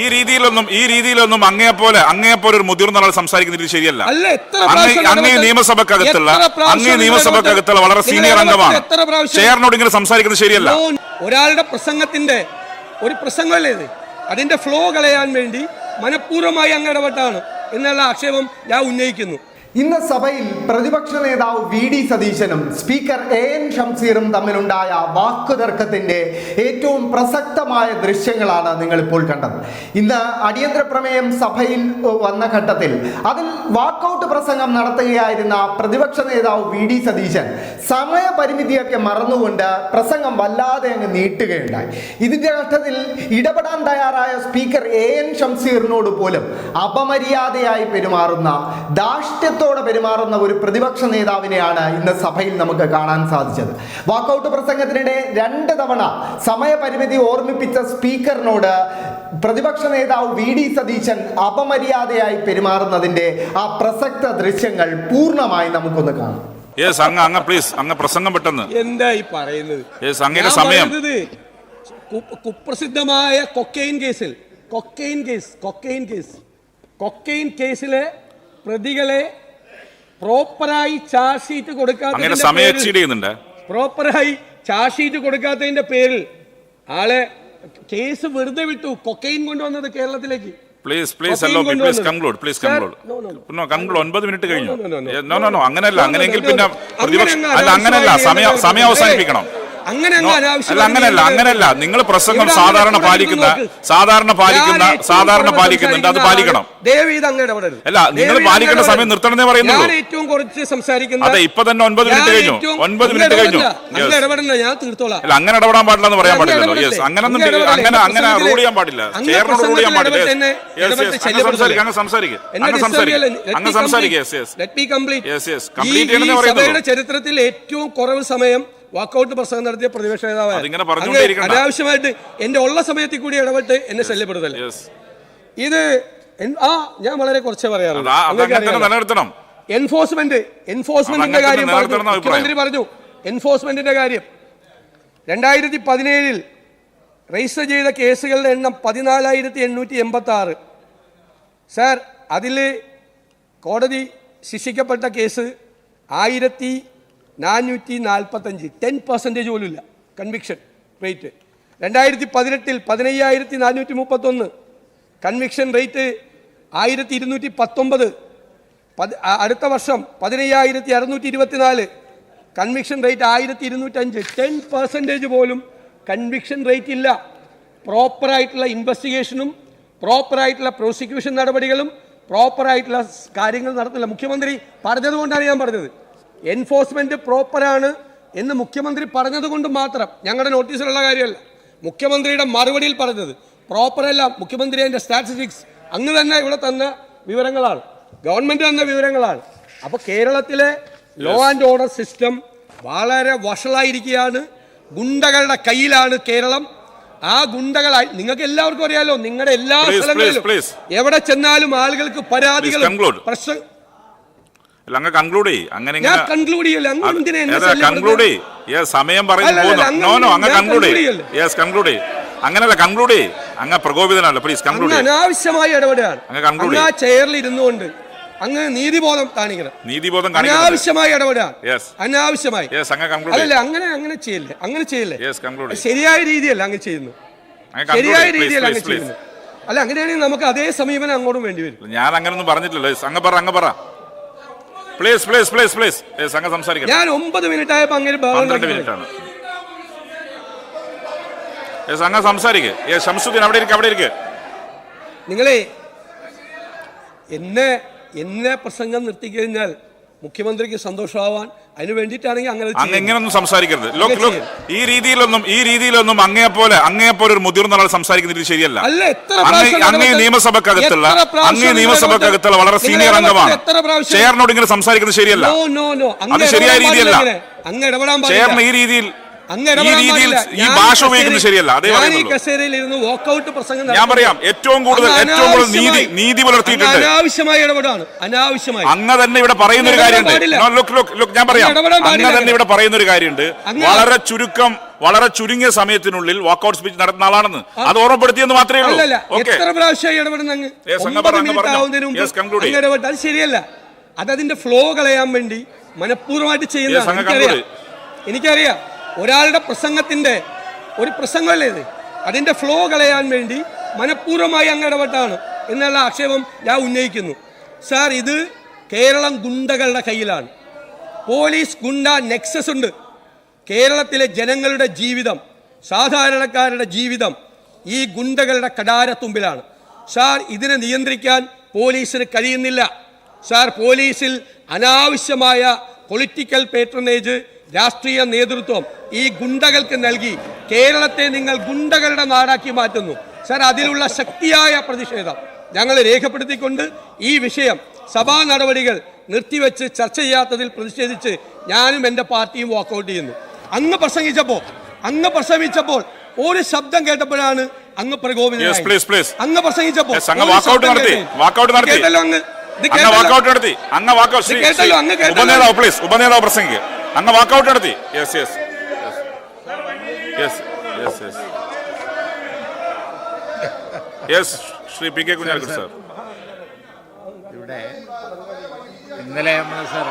ഈ രീതിയിലൊന്നും ഈ രീതിയിലൊന്നും അങ്ങേപ്പോലെ അങ്ങേപ്പോലെ ഒരു മുതിർന്ന ആൾ സംസാരിക്കുന്ന രീതി ശരിയല്ല. അങ്ങേ നിയമസഭക്കകത്തുള്ള അങ്ങേ നിയമസഭക്കകത്തുള്ള വളരെ സീനിയർ അംഗമാണ്. ചെയറിനോട് ഇങ്ങനെ സംസാരിക്കുന്നത് ശരിയല്ല. ഒരാളുടെ പ്രസംഗത്തിന്റെ ഒരു പ്രസംഗമല്ലേ ഇത്? അതിന്റെ ഫ്ലോ കളയാൻ വേണ്ടി മനഃപൂർവമായി അങ്ങ് ഇടപെട്ടാണ് എന്നുള്ള ആക്ഷേപം ഞാൻ ഉന്നയിക്കുന്നു. ഇന്ന് സഭയിൽ പ്രതിപക്ഷ നേതാവ് വി ഡി സതീശനും സ്പീക്കർ എ എൻ ഷംസീറും തമ്മിലുണ്ടായ വാക്കുതർക്കത്തിന്റെ ഏറ്റവും പ്രസക്തമായ ദൃശ്യങ്ങളാണ് നിങ്ങൾ ഇപ്പോൾ കണ്ടത്. ഇന്ന് അടിയന്തര പ്രമേയം സഭയിൽ വന്ന ഘട്ടത്തിൽ അതിൽ വാക്കൗട്ട് പ്രസംഗം നടത്തുകയായിരുന്ന പ്രതിപക്ഷ നേതാവ് വി ഡി സതീശൻ സമയപരിമിതിയൊക്കെ മറന്നുകൊണ്ട് പ്രസംഗം വല്ലാതെ അങ്ങ് നീട്ടുകയുണ്ടായി. ഇതിന്റെ ഘട്ടത്തിൽ ഇടപെടാൻ തയ്യാറായ സ്പീക്കർ എ എൻ ഷംസീറിനോട് പോലും അപമര്യാദയായി പെരുമാറുന്ന ധാർഷ്ട്യത്തോടെ പെരുമാറുന്ന ഒരു പ്രതിപക്ഷ നേതാവിനെയാണ് ഇന്ന് സഭയിൽ നമുക്ക് കാണാൻ സാധിച്ചത്. വാക്കൗട്ട് പ്രസംഗത്തിനിടെ രണ്ട് തവണ സമയപരിമിതി ഓർമ്മിപ്പിച്ച സ്പീക്കറിനോട് പ്രതിപക്ഷ നേതാവ് വി ഡി സതീശൻ അപമര്യാദയായി പെരുമാറുന്നതിന്റെ ആ പ്രസക്ത ദൃശ്യങ്ങൾ പൂർണമായി നമുക്കൊന്ന് കാണാം. യെസ് അങ്ങ് അങ്ങ് പ്ലീസ് അങ്ങ് പ്രസംഗം പെട്ടെന്ന്. എന്താ ഈ പറയുന്നത്? യെസ് അങ്ങയുടെ സമയം. കുപ്രസിദ്ധമായ കൊക്കെയിൻ കേസിൽ cocaine case cocaine case cocaine കേസിലെ പ്രതികളെ പ്രോപ്പറായി ചാർജ് ഷീറ്റ് കൊടുക്കാത്ത പ്രോപ്പറായി ചാർജ് ഷീറ്റ് കൊടുക്കാത്തതിന്റെ പേരിൽ ആളെ കേസ് വെറുതെ വിട്ടു. കൊക്കൈൻ കൊണ്ടുവന്നത് കേരളത്തിലേക്ക്. പ്ലീസ് പ്ലീസ് അല്ലോ please. Conclude please conclude. No conclude ഒൻപത് മിനിറ്റ് കഴിഞ്ഞു. നോ നോ നോ അങ്ങനെയല്ല. അങ്ങനെയെങ്കിൽ പിന്നെ പ്രതിപക്ഷം അല്ല അങ്ങ് അങ്ങനെയല്ല. സമയം സമയം അവസാനിപ്പിക്കണം. അങ്ങനെ അങ്ങനെയല്ല അങ്ങനെയല്ല. നിങ്ങൾ പ്രസംഗം സാധാരണ പാലിക്കുന്ന സാധാരണ പാലിക്കുന്ന സാധാരണ പാലിക്കുന്നുണ്ട് അത് പാലിക്കണം. അല്ല, നിങ്ങൾ പാലിക്കേണ്ട സമയം. നിർത്തണമെന്നേ പറയുന്നുള്ളൂ. ഞാൻ ഏറ്റവും കുറച്ച് അതെ ഇപ്പൊ തന്നെ ഒൻപത് മിനിറ്റ് കഴിഞ്ഞു. ഒൻപത് മിനിറ്റ് കഴിഞ്ഞു. ഞാൻ തീർത്തോളാം. അല്ല അങ്ങനെ ഇടപെടാൻ പാടില്ല എന്ന് പറയാൻ പാടില്ല പാടില്ലല്ലോ. യെസ് അങ്ങനൊന്നും അങ്ങ് ഇടപെടല്ലേ? അങ്ങനെ അങ്ങനെ റൂൾ ചെയ്യാൻ പാടില്ല. റൂൾ ചെയ്യാൻ പാടില്ല. അങ്ങനെ? സംസാരിക്കുക അങ്ങനെ സംസാരിക്കുക? Let അങ്ങ് me സംസാരിക്കുക യെസ് യെസ് കംപ്ലീറ്റ് പറയുന്നത് ചരിത്രത്തിൽ ഏറ്റവും കുറവ് സമയം വാക്കൗട്ട് പ്രസംഗം നടത്തിയ പ്രതിപക്ഷ നേതാവ്. അനാവശ്യമായിട്ട് എന്റെ ഉള്ള സമയത്തിൽ കൂടി ഇടപെട്ട് എന്നെ ശല്യപ്പെടുത്തല്ലേ? ഇത് ആ ഞാൻ വളരെ കുറച്ചേ പറയാറുള്ളൂ. എൻഫോഴ്സ്മെന്റ് എൻഫോഴ്സ്മെന്റിന്റെ കാര്യം മുഖ്യമന്ത്രി പറഞ്ഞു. എൻഫോഴ്സ്മെന്റിന്റെ കാര്യം. രണ്ടായിരത്തി പതിനേഴിൽ രജിസ്റ്റർ ചെയ്ത കേസുകളുടെ എണ്ണം പതിനാലായിരത്തി എണ്ണൂറ്റി എൺപത്തി ആറ് സാർ അതിൽ കോടതി ശിക്ഷിക്കപ്പെട്ട കേസ് ആയിരത്തി നാനൂറ്റി നാൽപ്പത്തഞ്ച് ടെൻ പെർസെന്റേജ് പോലുമില്ല കൺവിക്ഷൻ റേറ്റ് രണ്ടായിരത്തി പതിനെട്ടിൽ പതിനയ്യായിരത്തി നാനൂറ്റി മുപ്പത്തൊന്ന് കൺവിക്ഷൻ റേറ്റ് ആയിരത്തി ഇരുന്നൂറ്റി പത്തൊമ്പത് പതി അടുത്ത വർഷം പതിനയ്യായിരത്തി അറുന്നൂറ്റി ഇരുപത്തിനാല് കൺവിക്ഷൻ റേറ്റ് ആയിരത്തി ഇരുന്നൂറ്റഞ്ച് ടെൻ പെർസെന്റേജ് പോലും കൺവിക്ഷൻ റേറ്റ് ഇല്ല പ്രോപ്പറായിട്ടുള്ള ഇൻവെസ്റ്റിഗേഷനും പ്രോപ്പറായിട്ടുള്ള പ്രോസിക്യൂഷൻ നടപടികളും പ്രോപ്പറായിട്ടുള്ള കാര്യങ്ങൾ നടത്തില്ല. മുഖ്യമന്ത്രി പറഞ്ഞതുകൊണ്ടാണ് ഞാൻ പറഞ്ഞത്. എൻഫോഴ്സ്മെന്റ് പ്രോപ്പറാണ് എന്ന് മുഖ്യമന്ത്രി പറഞ്ഞതുകൊണ്ട് മാത്രം. ഞങ്ങളുടെ നോട്ടീസിലുള്ള കാര്യമല്ല. മുഖ്യമന്ത്രിയുടെ മറുപടിയിൽ പറഞ്ഞത് പ്രോപ്പറല്ല. മുഖ്യമന്ത്രി അതിന്റെ സ്റ്റാറ്റിസ്റ്റിക്സ് അങ്ങ് തന്നെ ഇവിടെ തന്ന വിവരങ്ങളാണ്. ഗവൺമെന്റ് തന്ന വിവരങ്ങളാണ്. അപ്പോൾ കേരളത്തിലെ ലോ ആൻഡ് ഓർഡർ സിസ്റ്റം വളരെ വഷളായിരിക്കുകയാണ്. ഗുണ്ടകളുടെ കയ്യിലാണ് കേരളം. ആ ഗുണ്ടകൾ നിങ്ങൾക്ക് എല്ലാവർക്കും അറിയാലോ നിങ്ങളുടെ എല്ലാ സ്ഥലങ്ങളിലും എവിടെ ചെന്നാലും ആളുകൾക്ക് പരാതികളും പ്രശ്ന അല്ല അങ്ങ് കൺക്ലൂഡ് ചെയ്യ്. അങ്ങനെ ഞാൻ കൺക്ലൂഡ്? യെസ് സമയം പറയുന്നു നോ നോ അങ്ങ് കൺക്ലൂഡ് യെസ് കൺക്ലൂഡ് ചെയ്യ്. അങ്ങനല്ല കൺക്ലൂഡ് ചെയ്യ്. അങ്ങ് പ്രകോപിതനല്ല പ്ലീസ് കൺക്ലൂഡ് അനാവശ്യമായി ഇടപെടുകയാണ് അങ്ങ് കൺക്ലൂഡ് ആ ചെയറിൽ ഇരുന്നുകൊണ്ട് അങ്ങ് നീതിബോധം കാണിക്കണം. നീതിബോധം അനാവശ്യമായി ഇടപെടുകയാണ് യെസ് അനാവശ്യമായി. യെസ് അങ്ങ് കൺക്ലൂഡ് അല്ല അങ്ങനെ അങ്ങനെ ചെയ്യല്ലേ? അങ്ങനെ ചെയ്യില്ലേ? യെസ് കൺക്ലൂഡ് ശരിയായ രീതിയല്ല അങ്ങ് ചെയ്യുന്നു ശരിയായ രീതിയല്ല അങ്ങ്. ചെയ്യുന്നു അല്ല അങ്ങനെയാണെങ്കിൽ നമുക്ക് അതേ സമീപനം അങ്ങോട്ടും വേണ്ടി വരും. ഞാൻ അങ്ങനൊന്നും പറഞ്ഞിട്ടില്ലല്ലോ. അങ്ങ് പറ അങ്ങ് പറ. പ്ലീസ് പ്ലീസ് പ്ലീസ് പ്ലീസ് സംഘം അങ്ങ് സംസാരിക്കാം ഞാൻ ഒമ്പത് മിനിറ്റ് ആയപ്പോ അങ്ങനെ മിനിറ്റാണ് പന്ത്രണ്ട് മിനിറ്റ് ആണ് അങ്ങ് സംസാരിക്കുക ഷംസുദ്ദീൻ അവിടെ ഇരിക്കുക അവിടെ ഇരിക്കുക നിങ്ങളെ എന്നെ എന്നെ പ്രസംഗം നിർത്തിക്കഴിഞ്ഞാൽ മുഖ്യമന്ത്രിക്ക് സന്തോഷമാവാൻ അതിന് വേണ്ടിയിട്ടാണെങ്കിൽ അങ്ങനെ അങ്ങനെയൊന്നും സംസാരിക്കരുത്. ലോക്ക് അങ്ങനെ ലോക്ക് ഈ രീതിയിലൊന്നും ഈ രീതിയിലൊന്നും അങ്ങേപ്പോലെ അങ്ങേപ്പോലെ ഒരു മുതിർന്ന ആൾ സംസാരിക്കുന്ന രീതി ശരിയല്ല. അല്ല എത്ര അങ്ങേ നിയമസഭക്കകത്തുള്ള അങ്ങേ നിയമസഭക്കകത്തുള്ള വളരെ സീനിയർ അംഗമാണ്. ചെയറിനോട് ഇങ്ങനെ സംസാരിക്കുന്നത് ശരിയല്ല. അത് ശരിയായ രീതിയല്ല. അങ്ങ് ഇടപെടാൻ ചെയറിന് ഈ രീതിയിൽ ഈ രീതിയിൽ ഈ ഭാഷ ഉപയോഗിക്കുന്നത് ശരിയല്ല അതേ ഇരുന്ന് വാക്കൗട്ട് പ്രസംഗം ഞാൻ പറയാം ഏറ്റവും കൂടുതൽ ഏറ്റവും കൂടുതൽ നീതി നീതി പുലർത്തിയിട്ടുണ്ട്. അനാവശ്യമായി ഇടപെടാണ് അനാവശ്യമായി. അങ്ങ് തന്നെ ഇവിടെ പറയുന്ന ഒരു കാര്യമുണ്ട്. ഞാൻ പറയാം. അങ്ങ്. തന്നെ ഇവിടെ പറയുന്ന ഒരു കാര്യമുണ്ട് വളരെ ചുരുക്കം വളരെ ചുരുങ്ങിയ സമയത്തിനുള്ളിൽ വാക്കൗട്ട് സ്പീച്ച് നടത്തുന്ന ആളാണെന്ന്. അത് ഓർമ്മപ്പെടുത്തിയെന്ന് മാത്രമേ ഉള്ളൂ. എത്ര പ്രാവശ്യമായി ഇടപെടുന്ന അത് ശരിയല്ല. അതതിന്റെ ഫ്ലോ കളയാൻ വേണ്ടി മനഃപൂർവമായിട്ട് ചെയ്യുന്ന. എനിക്കറിയാം. ഒരാളുടെ പ്രസംഗത്തിന്റെ ഒരു പ്രസംഗമല്ലേ ഇത്? അതിന്റെ ഫ്ലോ കളയാൻ വേണ്ടി മനഃപൂർവമായി അങ്ങ് ഇടപെട്ടാണ് എന്നുള്ള ആക്ഷേപം ഞാൻ ഉന്നയിക്കുന്നു. സാർ ഇത് കേരളം ഗുണ്ടകളുടെ കയ്യിലാണ്. പോലീസ് ഗുണ്ട നെക്സസ് ഉണ്ട്. കേരളത്തിലെ ജനങ്ങളുടെ ജീവിതം സാധാരണക്കാരുടെ ജീവിതം ഈ ഗുണ്ടകളുടെ കടാരത്തുമ്പിലാണ്. സാർ ഇതിനെ നിയന്ത്രിക്കാൻ പോലീസിന് കഴിയുന്നില്ല. സാർ പോലീസിൽ അനാവശ്യമായ പൊളിറ്റിക്കൽ പേട്രണേജ് രാഷ്ട്രീയ നേതൃത്വം ഈ ഗുണ്ടകൾക്ക് നൽകി കേരളത്തെ നിങ്ങൾ ഗുണ്ടകളുടെ നാടാക്കി മാറ്റുന്നു. സർ അതിലുള്ള ശക്തിയായ പ്രതിഷേധം ഞങ്ങൾ രേഖപ്പെടുത്തിക്കൊണ്ട് ഈ വിഷയം സഭാ നടപടികൾ നിർത്തിവെച്ച് ചർച്ച ചെയ്യാത്തതിൽ പ്രതിഷേധിച്ച് ഞാനും എന്റെ പാർട്ടിയും വാക്കൗട്ട് ചെയ്യുന്നു. അങ്ങ് പ്രസംഗിച്ചപ്പോൾ അങ്ങ് പ്രസംഗിച്ചപ്പോൾ ഒരു ശബ്ദം കേട്ടപ്പോഴാണ് അങ്ങ് please. അങ്ങ് പ്രസംഗിച്ചപ്പോൾ. കേട്ടല്ലോ അങ്ങ്. കേട്ടല്ലോ. അങ്ങ് കേട്ടല്ലോ, അങ്ങ് വാക്കൗട്ട് നടത്തി. Yes yes yes yes yes yes Shri P K Kunhalikutty sir ഇവിടെ ഇന്നലെ നമ്മൾ സാർ